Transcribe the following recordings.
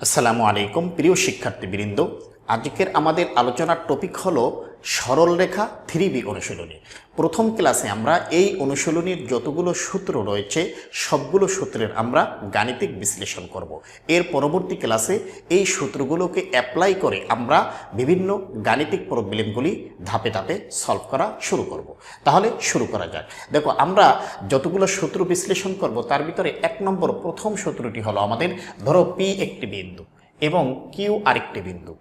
আসসালামু আলাইকুম প্রিয় শিক্ষার্থীবৃন্দ আজকের আমাদের আলোচনার টপিক হলো সরলরেখা থ্রি বি অনুশীলনী। প্রথম ক্লাসে আমরা এই অনুশীলনীর যতগুলো সূত্র রয়েছে, সবগুলো সূত্রের আমরা গাণিতিক বিশ্লেষণ করব। এর পরবর্তী ক্লাসে এই সূত্রগুলোকে অ্যাপ্লাই করে আমরা বিভিন্ন গাণিতিক প্রবলেমগুলি ধাপে ধাপে সলভ করা শুরু করব। তাহলে শুরু করা যাক। দেখো, আমরা যতগুলো সূত্র বিশ্লেষণ করব, তার ভিতরে এক নম্বর প্রথম সূত্রটি হলো আমাদের, ধরো পি একটি বিন্দু। এবং কিউ আরেকটি বিন্দু।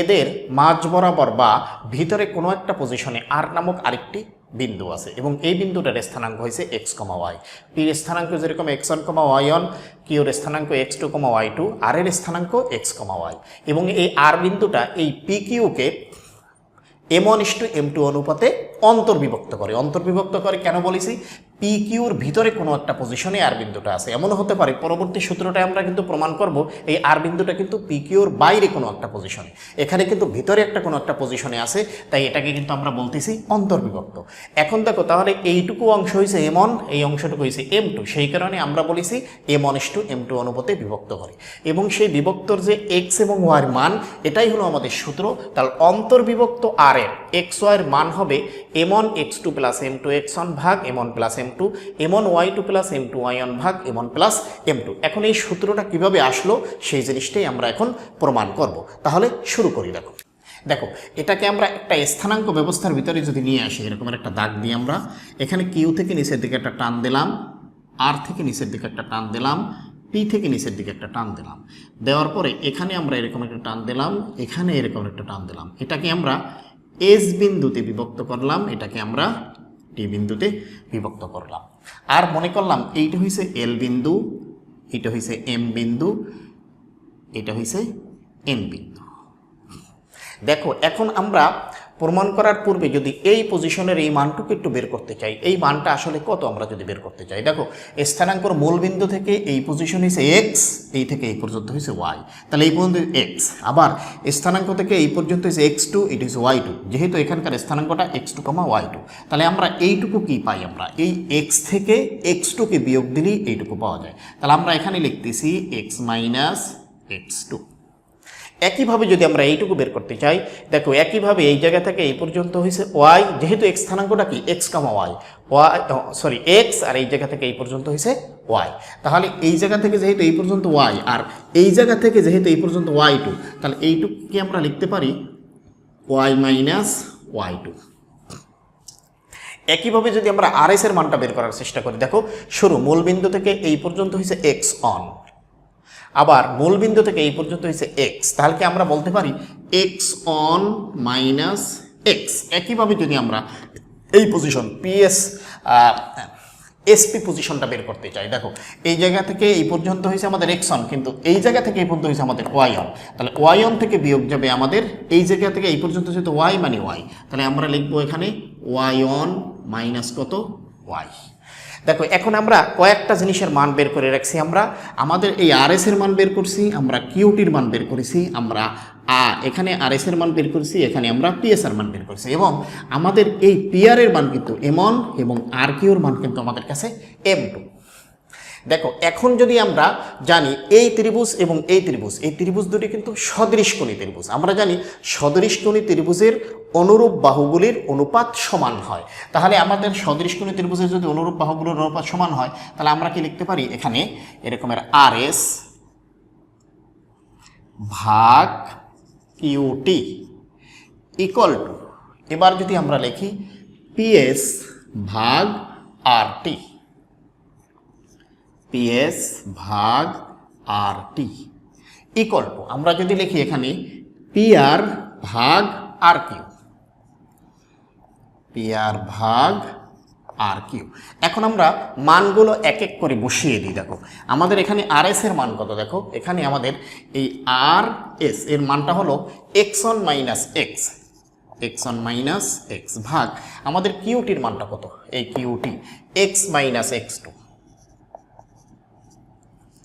এদের মাঝ বরাবর বা ভিতরে কোনো একটা পজিশনে আর নামক আরেকটি বিন্দু আছে এবং এই বিন্দুটার স্থানাঙ্ক হয়েছে এক্স কমা ওয়াই পির স্থানাঙ্ক যেরকম X one comma Y one কিউর স্থানাঙ্ক X two comma Y two R এর স্থানাঙ্ক এক্স কমা ওয়াই এবং এই আর বিন্দুটা এই P কিউকে M one is to M two অনুপাতে অন্তর্বিভক্ত করে। অন্তর্বিভক্ত করে কেন বলেছি? পি কিউর ভিতরে কোনো একটা পজিশনে আর বিন্দুটা আছে। এমনও হতে পারে, পরবর্তী সূত্রটা আমরা কিন্তু প্রমাণ করব, এই আর বিন্দুটা কিন্তু পি কিউর বাইরে কোনো একটা পজিশনে এখানে কিন্তু ভিতরে একটা কোনো একটা পজিশনে আছে, তাই এটাকে কিন্তু আমরা বলতেছি অন্তর্বিভক্ত। এখন দেখো, তাহলে এইটুকু অংশ হয়েছে এম এই অংশটুকু হয়েছে এম টু সেই কারণে আমরা বলেছি M one to M two অনুপাতে বিভক্ত করে। এবং সেই বিভক্তর যে এক্স এবং ওয়ার মান, এটাই হলো আমাদের সূত্র। তাহলে অন্তর্বিভক্ত আর এর এক্স ওয়ার মান হবে M one X two plus M two X one ভাগ M one plus M two M one Y two plus M two Y one ভাগ M one plus M two এখন এই সূত্রটা কীভাবে আসলো? সেই জিনিসটাই আমরা এখন প্রমাণ করব। তাহলে শুরু করি, দেখো। দেখো, এটাকে আমরা একটা স্থানাঙ্ক ব্যবস্থার ভিতরে যদি নিয়ে আসি এরকমের একটা দাগ দিয়ে আমরা, এখানে কিউ থেকে নিচের দিকে একটা টান দিলাম আর থেকে নিচের দিকে একটা টান দিলাম পি থেকে নিচের দিকে একটা টান দিলাম। দেওয়ার পরে এখানে আমরা এরকম একটা টান দিলাম, এখানে এরকম একটা টান দিলাম। এটাকে আমরা এস বিন্দুতে বিভক্ত করলাম, এটাকে আমরা টি বিন্দুতে বিভক্ত করলাম। আর মনে করলাম এইটা হয়েছে এল বিন্দু, এটা হয়েছে এম বিন্দু, এটা হয়েছে এন বিন্দু। দেখো, এখন আমরা প্রমাণ করার পূর্বে যদি এই পজিশনের এই মানটুকু একটু বের করতে চাই, এই মানটা আসলে কত আমরা যদি বের করতে চাই? দেখো, স্থানাঙ্কর মূল বিন্দু থেকে এই পজিশন হয়েছে এক্স এই থেকে এই পর্যন্ত হয়েছে ওয়াই তাহলে এই পর্যন্ত এক্স আবার স্থানাঙ্ক থেকে এই পর্যন্ত হয়েছে এক্স টু এটি হচ্ছে ওয়াই টু যেহেতু এখানকার স্থানাঙ্কটা X two comma Y two তাহলে আমরা এইটুকু কি পাই আমরা? এই এক্স থেকে এক্স টুকে বিয়োগ দিলেই এইটুকু পাওয়া যায়। তাহলে আমরা এখানে লিখতেছি এক্স মাইনাস এক্স টু একইভাবে যদি আমরা এইটুকু বের করতে চাই, দেখো একইভাবে এই জায়গা থেকে এই পর্যন্ত হয়েছে ওয়াই, যেহেতু এক্স স্থানাঙ্কটা কি? X comma Y Y sorry X আর এই জায়গা থেকে এই পর্যন্ত হয়েছে ওয়াই। তাহলে এই জায়গা থেকে যেহেতু এই পর্যন্ত ওয়াই আর এই জায়গা থেকে যেহেতু এই পর্যন্ত ওয়াই টু, তাহলে এইটুকুকে আমরা লিখতে পারি ওয়াই মাইনাস ওয়াই টু। একইভাবে যদি আমরা আর এর মানটা বের করার চেষ্টা করি, দেখো শুরু, মূলবিন্দু থেকে এই পর্যন্ত হয়েছে এক্স অন আবার মূলবিন্দু থেকে এই পর্যন্ত হয়েছে এক্স তাহলে কি আমরা বলতে পারি এক্স অন মাইনাস এক্স একইভাবে যদি আমরা এই পজিশন পিএস এসপি পজিশনটা বের করতে চাই। দেখো, এই জায়গা থেকে এই পর্যন্ত হয়েছে আমাদের এক্স অন কিন্তু এই জায়গা থেকে এই পর্যন্ত হয়েছে আমাদের ওয়াই অন তাহলে ওয়াই অন থেকে বিয়োগ যাবে আমাদের এই জায়গা থেকে এই পর্যন্ত যেহেতু ওয়াই মানে ওয়াই তাহলে আমরা লিখব এখানে ওয়াই অন মাইনাস কত? ওয়াই দেখো, এখন আমরা কয়েকটা জিনিসের মান বের করে রাখছি আমরা। আমাদের এই আর এর মান বের করছি, আমরা কিউটির মান বের করেছি, আমরা আ, এখানে আর এর মান বের করেছি, এখানে আমরা পিএস এর মান বের করেছি এবং আমাদের এই পিআর এর মান কিন্তু এমন এবং আর কিউর মান কিন্তু আমাদের কাছে এম টু দেখো, এখন যদি আমরা জানি এই ত্রিভুজ এবং এই ত্রিভুজ এই ত্রিভুজ দুটি কিন্তু সদৃশকোণী ত্রিভুজ। আমরা জানি সদৃশকোণী ত্রিভুজের অনুরূপ বাহুগুলির অনুপাত সমান হয়। তাহলে আমাদের সদৃশকোণী ত্রিভুজের যদি অনুরূপ বাহুগুলোর অনুপাত সমান হয়, তাহলে আমরা কি লিখতে পারি? এখানে এরকমের আর এস ভাগ ইউটি ইকুয়াল টু এবার যদি আমরা লিখি পিএস ভাগ আর টি। পিএস ভাগ আর টি ইকুয়াল টু আমরা যদি লিখি এখানে পিআর ভাগ আর কিউ পিআর ভাগ আর কিউ এখন আমরা মানগুলো এক এক করে বসিয়ে দিই, দেখো। আমাদের এখানে আর এস এর মান কত, দেখো? এখানে আমাদের এই আর এস এর মানটা হলো X one minus X X one minus X ভাগ। আমাদের কিউটির মানটা কত? এই Q T X minus X two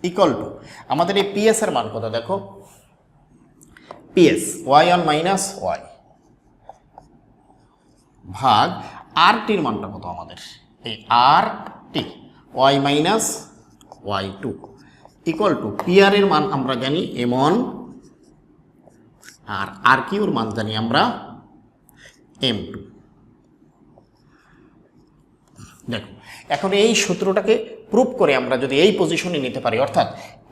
equal to আমাদের এই পিএস এর মান কত দেখো? P S Y one minus Y ভাগ আর টির মানটা কত আমাদের? এই R T Y minus Y two equal to P R এর মান আমরা জানি এম ওয়ান আর আর কিউর মান জানি আমরা এম টু দেখো, এখন এই সূত্রটাকে প্রুভ করে আমরা যদি এই পজিশনে নিতে পারি, অর্থাৎ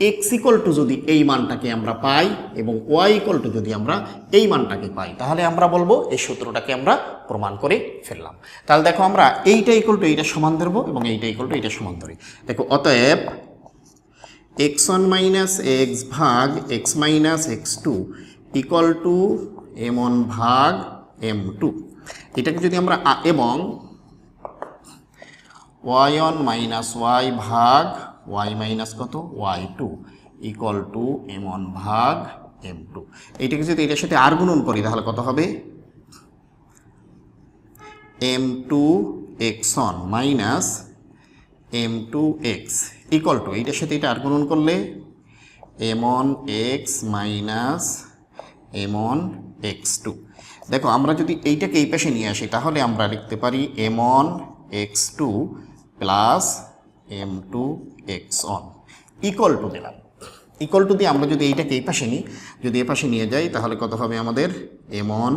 এক্স ইকল টু যদি এই মানটাকে আমরা পাই এবং ওয়াই ইকল টু যদি আমরা এই মানটাকে পাই, তাহলে আমরা বলব এই সূত্রটাকে আমরা প্রমাণ করে ফেললাম। তাহলে দেখো আমরা এইটা ইকল টু এইটা সমান ধরবো এবং এইটা ইকল টু এইটা সমান ধরি। দেখো, অতএব এক্স ওয়ান মাইনাস এক্স ভাগ X minus X two equal to M one ভাগ এম টু এটাকে যদি আমরা এবং ওয়াই ওয়ান মাইনাস ওয়াই ভাগ, ওয়াই মাইনাস কত? Y two equal to M one ভাগ এম টু। এইটাকে যদি এটার সাথে আর গুণন করি, তাহলে কত হবে? M two X one minus M two X equal to. এইটার সাথে এটা আর গুণন করলে M one X minus M one X two. দেখো, আমরা যদি এইটাকে এই পাশে নিয়ে আসি, তাহলে আমরা লিখতে পারি M one X two plus M two X one equal to দিলাম। ইকুয়াল টু দিয়ে আমরা যদি এইটাকে এই পাশে নিই, যদি এ পাশে নিয়ে যাই, তাহলে কত হবে আমাদের? M one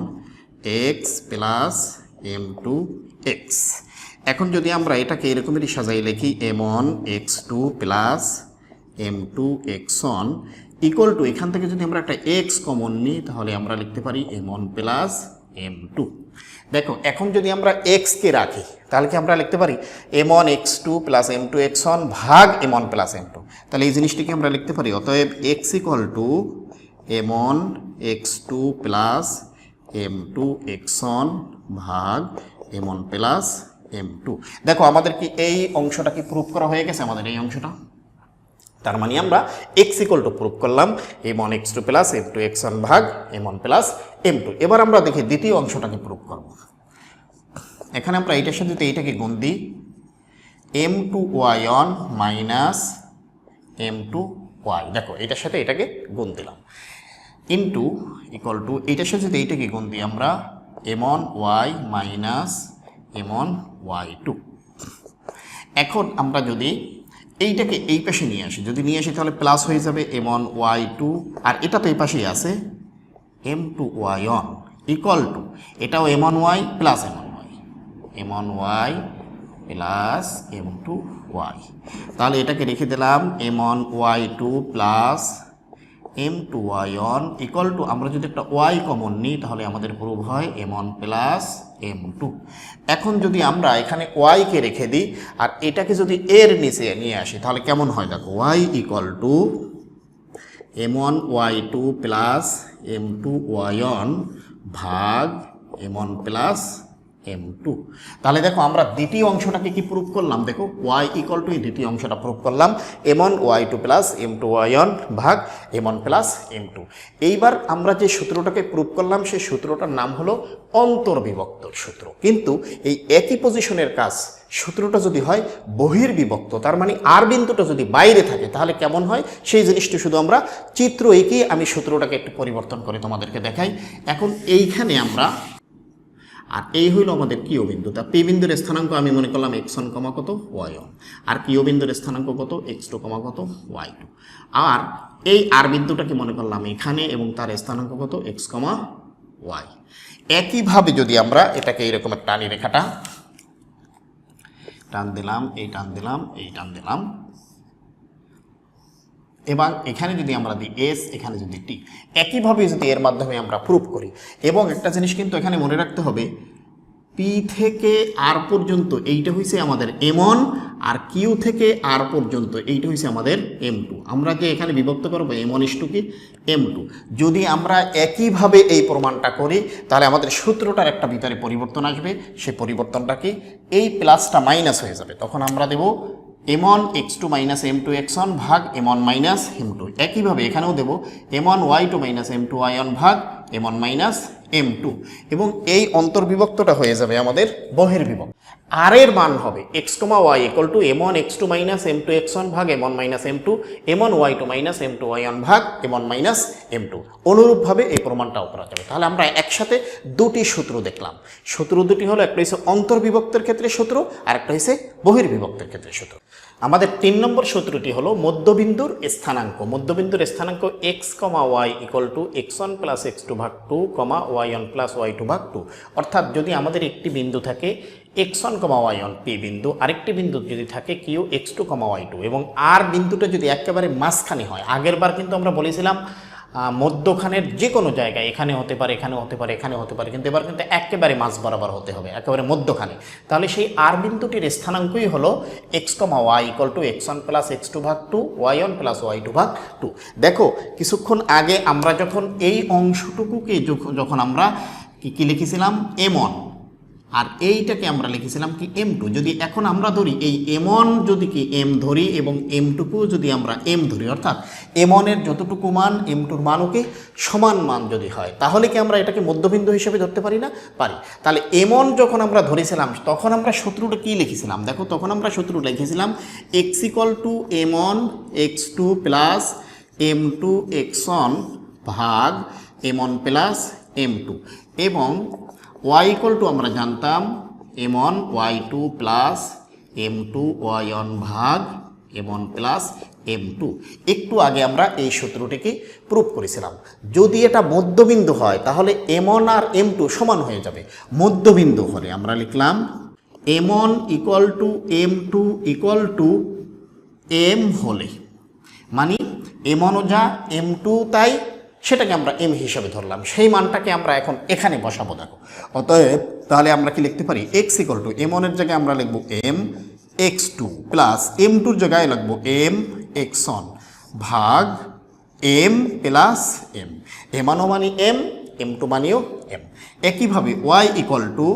x plus m two x এখন যদি আমরা এটাকে এরকমেরই সাজাই, লিখি m one x two plus m two x one equal to এখান থেকে যদি আমরা একটা এক্স কমন নিই, তাহলে আমরা লিখতে পারি m one plus m two দেখো, এখন যদি আমরা এক্সকে রাখি, তাহলে কি আমরা লিখতে পারি? M one x two plus m two x one ভাগ m one plus m two তাহলে এই জিনিসটিকে আমরা লিখতে পারি, অতএব x equal to m one x two plus m two x one ভাগ m one plus m two দেখো, আমাদের কি এই অংশটা কি প্রুভ করা হয়ে গেছে? আমাদের এই অংশটা? তার মানে আমরা এক্স ইকুয়াল টু প্রুভ করলাম m one x two plus m two x one ভাগ m one plus m two এবার আমরা দেখি দ্বিতীয় অংশটাকে প্রুভ করব। এখানে আমরা এইটার সাথে এইটাকে গুণ দিই m two y one minus m two y দেখো এটার সাথে এটাকে গুণ দিলাম। ইন্টু ইকুয়াল টু এইটার সাথে যদি এইটাকে গুণ দিই আমরা m one y minus m one y two এখন আমরা যদি এইটাকে এই পাশে নিয়ে আসি। যদি নিয়ে আসি তাহলে প্লাস হয়ে যাবে এম অন ওয়াই টু আর এটা তো এই পাশেই আছে। M two y one equal to এটাও m one y plus m one y m one y plus m two y তাহলে এটাকে রেখে দিলাম m one y two plus m two y one equal to আমরা যদি একটা Y common নিই, তাহলে আমাদের প্রুভ হয় m one plus m two এখন যদি আমরা এখানে ওয়াইকে রেখে দিই, আর এটাকে যদি এর নিচে নিয়ে আসি, তাহলে কেমন হয় দেখো y equal to m one y two plus m two y one ভাগ m one plus m two তাহলে দেখো, আমরা দ্বিতীয় অংশটাকে কি প্রুভ করলাম? দেখো ওয়াই ইকুয়াল টু দ্বিতীয় অংশটা প্রুভ করলাম। M one y two plus m two y one ভাগ m one plus m two এইবার আমরা যে সূত্রটাকে প্রুভ করলাম, সেই সূত্রটার নাম হলো অন্তর্বিভক্তর সূত্র। কিন্তু এই একই পজিশনের কাজ, সূত্রটা যদি হয় বহির্বিভক্ত, তার মানে আর বিন্দুটা যদি বাইরে থাকে, তাহলে কেমন হয়? সেই জিনিসটি শুধু আমরা চিত্র এঁকে আমি সূত্রটাকে একটু পরিবর্তন করে তোমাদেরকে দেখাই। এখন এইখানে আমরা আর এই হইল আমাদের কিও বিন্দু তা পি বিন্দুর স্থানাঙ্ক আমি মনে করলাম এক্স ওয়ান কমা কত? ওয়াই ওয়ান আর কিও বিন্দুর স্থানাঙ্ক কত? এক্স টু কমা কত? Y two. আর এই আর বিন্দুটাকে মনে করলাম এখানে এবং তার স্থানাঙ্ক কত? এক্স কমা ওয়াই একইভাবে যদি আমরা এটাকে এইরকম টানি রেখাটা টান দিলাম, এই টান দিলাম, এই টান দিলাম এবং এখানে যদি আমরা দিই এস এখানে যদি টি একইভাবে যদি এর মাধ্যমে আমরা প্রুভ করি, এবং একটা জিনিস কিন্তু এখানে মনে রাখতে হবে পি থেকে আর পর্যন্ত এইটা হয়েছে আমাদের এম ওয়ান আর কিউ থেকে আর পর্যন্ত এইটা হয়েছে আমাদের এম টু আমরা যে এখানে বিভক্ত করব এম ওয়ান ইস টু কি? এম টু যদি আমরা একইভাবে এই প্রমাণটা করি, তাহলে আমাদের সূত্রটার একটা ভিতরে পরিবর্তন আসবে, সে পরিবর্তনটা কি? এই প্লাসটা মাইনাস হয়ে যাবে। তখন আমরা দেব m one x two minus m two x one ভাগ m one minus m two একইভাবে এখানেও দেবো m one y two minus m two y one ভাগ m one minus m two এবং এই অন্তর্বিভক্তটা হয়ে যাবে আমাদের বহির্বিভক্ত আর এর মান হবে x comma y equal to m one x two minus m two x one ভাগ m one minus m two m one y two minus m two y one ভাগ m one minus m two অনুরূপভাবে এই প্রমাণটাও করা যাবে। তাহলে আমরা একসাথে দুটি সূত্র দেখলাম। সূত্র দুটি হলো, একটা হচ্ছে অন্তর্বিভক্তের ক্ষেত্রে সূত্র আর একটা হচ্ছে বহির্বিভক্তের ক্ষেত্রে সূত্র। আমাদের তিন নম্বর সূত্রটি হলো মধ্যবিন্দুর স্থানাঙ্ক। মধ্যবিন্দুর স্থানাঙ্ক x comma y equal to x one plus x two ভাগ two comma y one plus y two ভাগ টু অর্থাৎ যদি আমাদের একটি বিন্দু থাকে x one comma y one P বিন্দু, আরেকটি বিন্দু যদি থাকে Q x two comma y two এবং আর বিন্দুটা যদি একেবারে মাঝখানে হয়, আগের বার কিন্তু আমরা বলেছিলাম মধ্যখানের যে কোনো জায়গায়, এখানে হতে পারে, এখানে হতে পারে, এখানে হতে পারে, কিন্তু এবার কিন্তু একেবারে মাঝ বরাবর হতে হবে, একেবারে মধ্যখানে। তাহলে সেই আর বিন্দুটির স্থানাঙ্কই হলো x comma y equal to x one plus x two ভাগ two y one plus y two ভাগ টু দেখো, কিছুক্ষণ আগে আমরা যখন এই অংশটুকুকে যখন আমরা কি কি লিখেছিলাম? এম ওয়ান আর এইটাকে আমরা লিখেছিলাম কি এম টু যদি এখন আমরা ধরি, এই এম যদি কি এম ধরি এবং এম টুকু যদি আমরা এম ধরি, অর্থাৎ এম ওয়ানের যতটুকু মান এম টুর মানও কি সমান মান যদি হয়, তাহলে কি আমরা এটাকে মধ্যবিন্দু হিসেবে ধরতে পারি না? পারি। তাহলে এম যখন আমরা ধরেছিলাম, তখন আমরা সূত্রটা কী লিখেছিলাম? দেখো, তখন আমরা সূত্র লিখেছিলাম x equal to m one x two plus m two x one ভাগ m one plus m two এবং ওয়াই ইকুয়াল টু আমরা জানতাম m one y two plus m two y one ভাগ m one plus m two একটু আগে আমরা এই সূত্রটিকে prove করেছিলাম। যদি এটা মধ্যবিন্দু হয়, তাহলে এম ওয়ান আর এম টু সমান হয়ে যাবে। মধ্যবিন্দু হলে আমরা লিখলাম m one equal to m two equal to m হলে। মানে এম ওয়ানও যা এম টু তাই সেটাকে আমরা এম হিসেবে ধরলাম। সেই মানটাকে আমরা এখন এখানে বসাবো, দেখো। অতএব, তাহলে আমরা কি লিখতে পারি? এক্স ইকল টু এম ওয়ানের জায়গায় আমরা লিখব m x two plus m টুর জায়গায় লিখব এম এক্স ওয়ান ভাগ এম প্লাস এম এম ওয়ানও মানে এম এম টু মানেও এম একইভাবে y equal to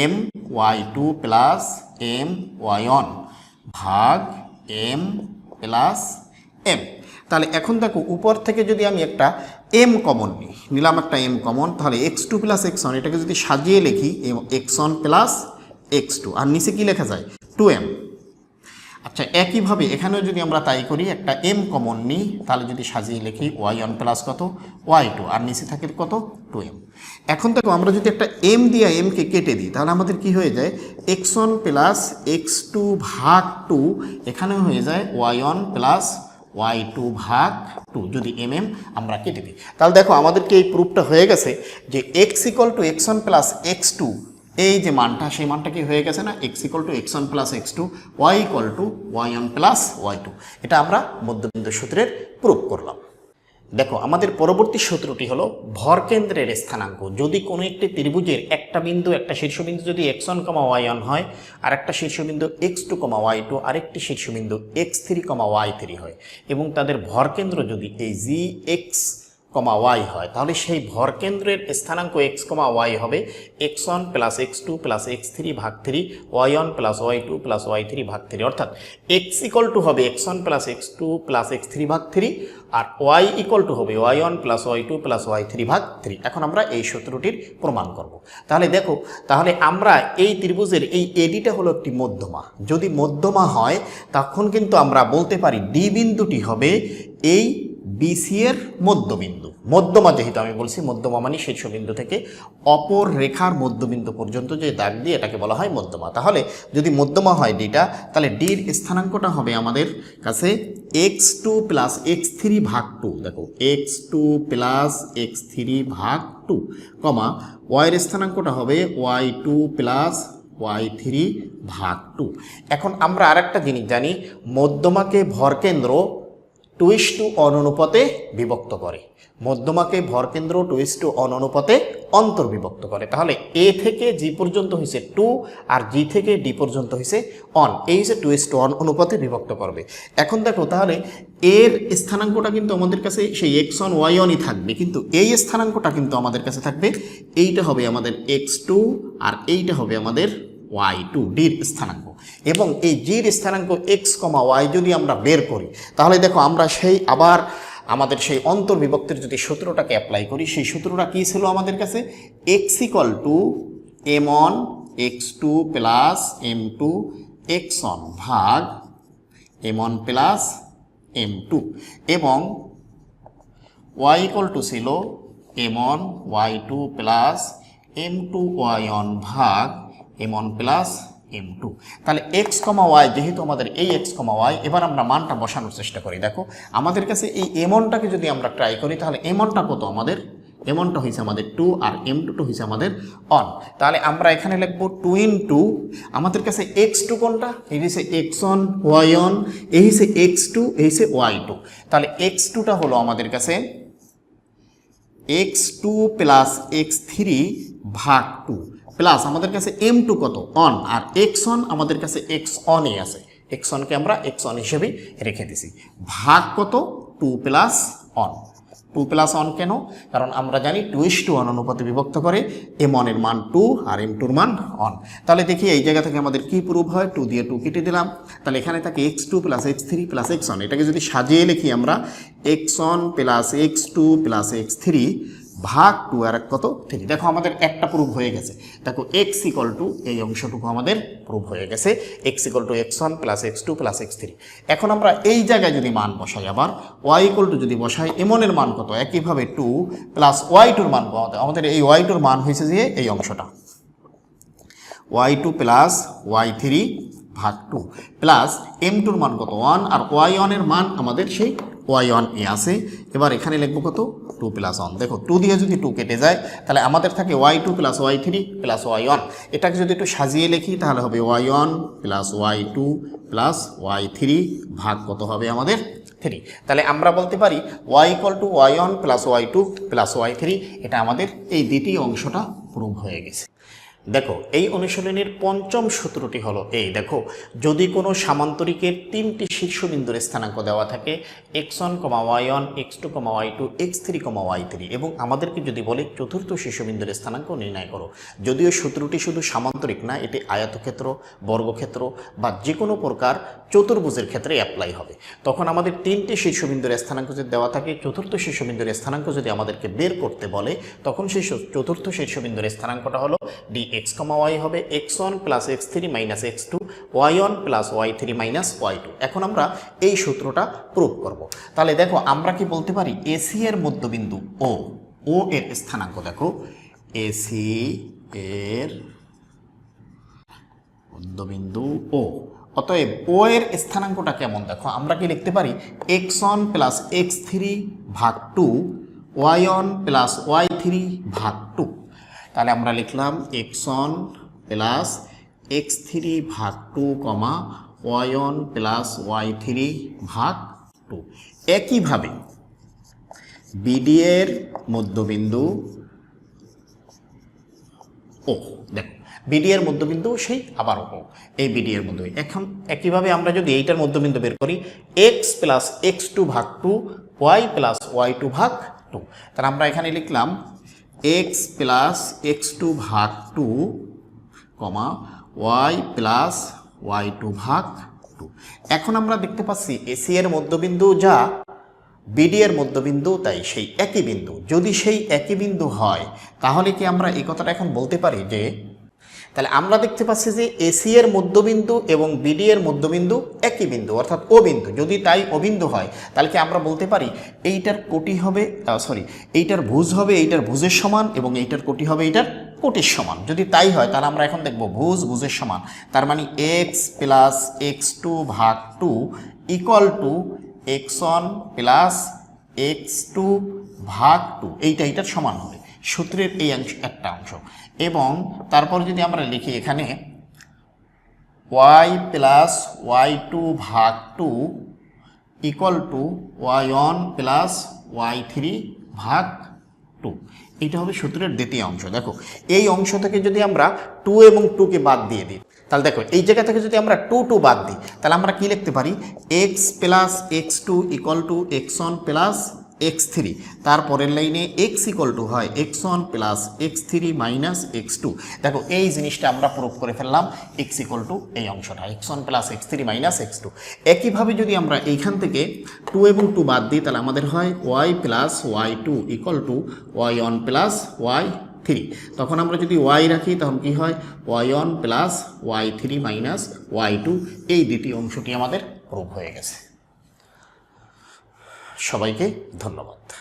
m y two plus m y one ভাগ এম প্লাস এম তাহলে এখন দেখো উপর থেকে যদি আমি একটা এম কমন নিই, নিলাম একটা এম কমন তাহলে x two plus x one এটাকে যদি সাজিয়ে লিখি x one plus x two আর নিচে কি লেখা যায়? টু এম আচ্ছা একইভাবে এখানেও যদি আমরা তাই করি, একটা এম কমন নিই, তাহলে যদি সাজিয়ে লিখি ওয়াই ওয়ান প্লাস কত? ওয়াই টু আর নিচে থাকে কত? টু এম এখন দেখো আমরা যদি একটা এম দিয়ে এমকে কেটে দিই, তাহলে আমাদের কি হয়ে যায়? X one plus x two ভাগ টু এখানেও হয়ে যায় y one plus y two ভাগ টু যদি এম এম আমরা কেটে দিই। তাহলে দেখো, আমাদেরকে এই প্রুফটা হয়ে গেছে যে x equal to x one plus x two এই যে মানটা, সেই মানটা কি হয়ে গেছে না? X equal to x one plus x two y equal to y one plus y two এটা আমরা মধ্যবিন্দু সূত্রের প্রুফ করলাম। দেখো, আমাদের পরবর্তী সূত্রটি হলো ভরকেন্দ্রের স্থানাঙ্ক। যদি কোনো একটি ত্রিভুজের একটা বিন্দু, একটা শীর্ষবিন্দু যদি x one comma y one হয়, আর একটা শীর্ষবিন্দু x two comma y two আরেকটি শীর্ষবিন্দু x three comma y three হয়, এবং তাদের ভরকেন্দ্র যদি এই জি এক্স কমা ওয়াই হয়। তাহলে সেই ভরকেন্দ্রের স্থানাঙ্ক এক্স কমা ওয়াই হবে x one plus x two plus x three ভাগ three y one plus y two plus y three ভাগ থ্রি অর্থাৎ এক্স ইকল টু হবে x one plus x two plus x three ভাগ three আর y equal to হবে y one plus y two plus y three ভাগ three এখন আমরা এই সূত্রটির প্রমাণ করব। তাহলে দেখো, তাহলে আমরা এই ত্রিভুজের এই এডিটা হলো একটি মধ্যমা। যদি মধ্যমা হয়, তখন কিন্তু আমরা বলতে পারি ডি বিন্দুটি হবে এই বিসি এর মধ্যবিন্দু। মধ্যমা যেহেতু আমি বলছি, মধ্যমা মানে শীর্ষবিন্দু থেকে অপর রেখার মধ্যবিন্দু পর্যন্ত যে দাগ দিয়ে এটাকে বলা হয় মধ্যমা। তাহলে যদি মধ্যমা হয় ডিটা তাহলে ডির স্থানাঙ্কটা হবে আমাদের কাছে x two plus x three ভাগ টু দেখো x two plus x three ভাগ টু কমা ওয়াইয়ের স্থানাঙ্কটা হবে y two plus y three ভাগ টু এখন আমরা আরেকটা জিনিস জানি, মধ্যমাকে ভরকেন্দ্র টুইস টু অনুপাতে বিভক্ত করে। মধ্যমাকে ভরকেন্দ্র টুইস টু অনুপাতে অন্তর্বিভক্ত করে। তাহলে এ থেকে জি পর্যন্ত হয়েছে টু আর জি থেকে ডি পর্যন্ত হয়েছে অন। এই হচ্ছে টুইস টু অন অনুপাতে বিভক্ত করবে। এখন দেখো তাহলে এর স্থানাঙ্কটা কিন্তু আমাদের কাছে সেই এক্স অন ওয়াই অনই থাকবে। কিন্তু এই স্থানাঙ্কটা কিন্তু আমাদের কাছে থাকবে। এইটা হবে আমাদের এক্স টু আর এইটা হবে আমাদের ওয়াই টু ডির স্থানাঙ্ক। এবং এই জির স্থানাঙ্ক এক্স কমা ওয়াই যদি আমরা বের করি, তাহলে দেখো আমরা সেই আবার আমাদের সেই অন্তর্বিভক্তির যদি সূত্রটাকে অ্যাপ্লাই করি, সেই সূত্রটা কী ছিল আমাদের কাছে? X equal to m one x two plus m two x one ভাগ m one plus m two এবং ওয়াই ইকল টু ছিল m one y two plus m two y one ভাগ m one plus m two তাহলে x কমা Y যেহেতু আমাদের এই x কমা Y এবার আমরা মানটা বসানোর চেষ্টা করি। দেখো, আমাদের কাছে এই এমনটাকে যদি আমরা ট্রাই করি, তাহলে এমনটা কত আমাদের? এমনটা হয়েছে আমাদের টু আর এম টুটা হয়েছে আমাদের অন তাহলে আমরা এখানে লিখব টু ইন টু আমাদের কাছে এক্স টু কোনটা? এই হচ্ছে এক্স অন ওয়াই অন এই হচ্ছে এক্স টু এই হচ্ছে ওয়াই টু তাহলে এক্স টুটা হলো আমাদের কাছে x two plus x three ভাগ টু প্লাস আমাদের কাছে এম টু কত? অন আর এক্স অন আমাদের কাছে এক্স অনই আছে। এক্স অনকে আমরা এক্স অন হিসেবেই রেখে দিছি। ভাগ কত? Two plus one two plus one কেন? কারণ আমরা জানি টু ইস টু অন অনুপাতে বিভক্ত করে এম অনের মান টু আর এম টুর মান অন তাহলে দেখি এই জায়গা থেকে আমাদের কি প্রুভ হয়? টু দিয়ে টু কেটে দিলাম। তাহলে এখানে থাকে x two plus x three plus x one এটাকে যদি সাজিয়ে লিখি আমরা x one plus x two plus x three ভাগ টু আর এক কত? থ্রি দেখো আমাদের একটা প্রুফ হয়ে গেছে। দেখো এক্স ইকল টু এই অংশটুকু আমাদের প্রুফ হয়ে গেছে। X equal to x one plus x two plus x three এখন আমরা এই জায়গায় যদি মান বসাই আবার ওয়াই ইকল টু যদি বসাই এমনের মান কত? একইভাবে টু প্লাস ওয়াই টুর মান আমাদের এই ওয়াই টুর মান হয়েছে যে এই অংশটা। Y two plus y three ভাগ টু প্লাস এম টুর মান কত? ওয়ান আর ওয়াই ওয়ানের মান আমাদের সেই ওয়াই ওয়ান এ আছে। এবার এখানে লিখব কত? টু প্লাস ওয়ান দেখো টু দিয়ে যদি টু কেটে যায়, তাহলে আমাদের থাকে y two plus y three plus y one এটাকে যদি একটু সাজিয়ে লিখি, তাহলে হবে y one plus y two plus y three ভাগ কত হবে আমাদের? থ্রি তাহলে আমরা বলতে পারি y equal to y one plus y two plus y three এটা আমাদের এই দ্বিতীয় অংশটা প্রুভ হয়ে গেছে। দেখো, এই অনুশীলনীর পঞ্চম সূত্রটি হলো এই। দেখো, যদি কোনো সামান্তরিকের তিনটি শীর্ষবিন্দুর স্থানাঙ্ক দেওয়া থাকে x one comma y one x two comma y two x three comma y three এবং আমাদেরকে যদি বলে চতুর্থ শীর্ষবিন্দুর স্থানাঙ্ক নির্ণয় করো, যদিও সূত্রটি শুধু সামান্তরিক না, এটি আয়তক্ষেত্র, বর্গক্ষেত্র বা যে কোনো প্রকার চতুর্ভুজের ক্ষেত্রে অ্যাপ্লাই হবে। তখন আমাদের তিনটি শীর্ষবিন্দুর স্থানাঙ্ক যদি দেওয়া থাকে, চতুর্থ শীর্ষবিন্দুর স্থানাঙ্ক যদি আমাদেরকে বের করতে বলে, তখন সেই চতুর্থ শীর্ষবিন্দুর স্থানাঙ্কটা হলো ডি এক্স কমা ওয়াই হবে x one plus x three minus x two y one plus y three minus y two এখন আমরা এই সূত্রটা প্রুভ করব। তাহলে দেখো, আমরা কি বলতে পারি? এসি এর মধ্যবিন্দু ও ও এর স্থানাঙ্ক দেখো। এসি এর মধ্যবিন্দু ও অতএব ও এর স্থানাঙ্কটা কেমন দেখো? আমরা কি লিখতে পারি? X one plus x three ভাগ two y one plus y three ভাগ টু তাহলে আমরা লিখলাম x one plus x three ভাগ two comma y one plus y three ভাগ টু একইভাবে বিডি এর মধ্যবিন্দু ও দেখো বিডি এর মধ্যবিন্দু সেই আবার ও এই বিডি এর মধ্যবিন্দু। এখন একইভাবে আমরা যদি এইটার মধ্যবিন্দু বের করি এক্স প্লাস এক্স টু ভাগ two y plus y two ভাগ টু তাহলে আমরা এখানে লিখলাম এক্স প্লাস এক্স টু ভাগ two comma y plus y two ভাগ টু এখন আমরা দেখতে পাচ্ছি এসি এর মধ্যবিন্দু যা বিডি এর মধ্যবিন্দু, তাই সেই একই বিন্দু। যদি সেই একই বিন্দু হয়, তাহলে কি আমরা এই কথাটা এখন বলতে পারি যে তাহলে আমরা দেখতে পাচ্ছি যে এসি এর মধ্যবিন্দু এবং বিডি এর মধ্যবিন্দু একই বিন্দু, অর্থাৎ ও বিন্দু। যদি তাই অবিন্দু হয়, তাহলে কি আমরা বলতে পারি এইটার কোটি হবে সরি এইটার ভুজ হবে এইটার ভুজের সমান এবং এইটার কোটি হবে এইটার কোটির সমান। যদি তাই হয়, তাহলে আমরা এখন দেখব ভুজ ভুজের সমান। তার মানে এক্স প্লাস এক্স টু ভাগ two equal to x one plus x two ভাগ টু এইটা এইটার সমান হবে। সূত্রের এই অংশ, একটা অংশ। এবং তারপর যদি আমরা লিখি এখানে ওয়াই প্লাস ওয়াই টু ভাগ two equal to y one plus y three ভাগ টু এইটা হবে সূত্রের দ্বিতীয় অংশ। দেখো, এই অংশ থেকে যদি আমরা টু এবং টুকে বাদ দিয়ে দিই, তাহলে দেখো, এই জায়গা থেকে যদি আমরা টু টু বাদ দিই, তাহলে আমরা কি লিখতে পারি? X plus x two equal to x one plus x three তারপরের লাইনে এক্স ইকুয়াল টু হয় x one plus x three minus x two দেখো, এই জিনিসটা আমরা প্রুভ করে ফেললাম এক্স ইকুয়াল টু এই অংশটা x one plus x three minus x two একইভাবে যদি আমরা এইখান থেকে টু এবং টু বাদ দিই, তাহলে আমাদের হয় y plus y two equal to y one plus y three তখন আমরা যদি ওয়াই রাখি, তখন কি হয়? Y one plus y three minus y two এই দ্বিতীয় অংশটি আমাদের প্রুভ হয়ে গেছে। সবাইকে ধন্যবাদ।